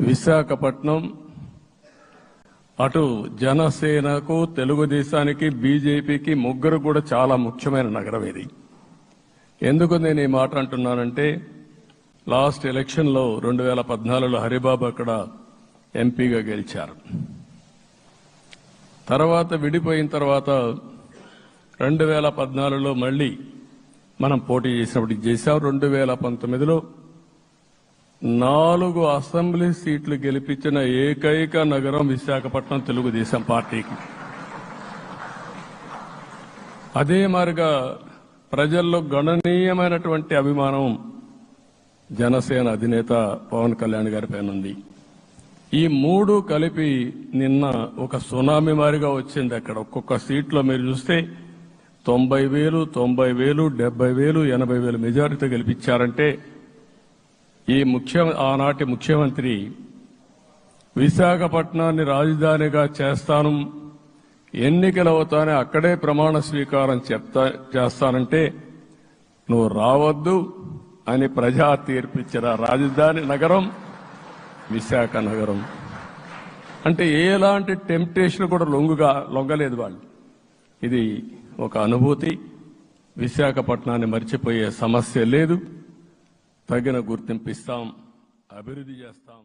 విశాఖపట్నం అటు జనసేనకు తెలుగుదేశానికి బీజేపీకి ముగ్గురు కూడా చాలా ముఖ్యమైన నగరం ఇది. ఎందుకు నేను ఈ మాట అంటున్నానంటే లాస్ట్ ఎలక్షన్లో రెండు వేల పద్నాలుగులో హరిబాబు అక్కడ ఎంపీగా గెలిచారు. తర్వాత విడిపోయిన తర్వాత రెండు వేల పద్నాలుగులో మళ్ళీ మనం పోటీ చేసినప్పుడు చేశాం. రెండు వేల పంతొమ్మిదిలో నాలుగు అసెంబ్లీ సీట్లు గెలిపించిన ఏకైక నగరం విశాఖపట్నం తెలుగుదేశం పార్టీకి. అదే మారిగా ప్రజల్లో గణనీయమైనటువంటి అభిమానం జనసేన అధినేత పవన్ కళ్యాణ్ గారి పైన ఉంది. ఈ మూడు కలిపి నిన్న ఒక సునామీ మారిగా వచ్చింది అక్కడ. ఒక్కొక్క సీట్లో మీరు చూస్తే తొంభై వేలు తొంభై వేలు డెబ్బై వేలు ఎనభై వేలు మెజారిటీతో గెలిపించారంటే ఈ ముఖ్య ఆనాటి ముఖ్యమంత్రి విశాఖపట్నాన్ని రాజధానిగా చేస్తాను ఎన్నికలు అవుతానే అక్కడే ప్రమాణ స్వీకారం చెప్తా చేస్తానంటే నువ్వు రావద్దు అని ప్రజా తీర్పిచ్చిన రాజధాని నగరం విశాఖ నగరం. అంటే ఎలాంటి టెంప్టేషన్ కూడా లొంగుగా లొంగలేదు వాళ్ళు. ఇది ఒక అనుభూతి. విశాఖపట్నాన్ని మర్చిపోయే సమస్య లేదు. తగిన గుర్తింపు ఇస్తాం అభివృద్ధి చేస్తాం.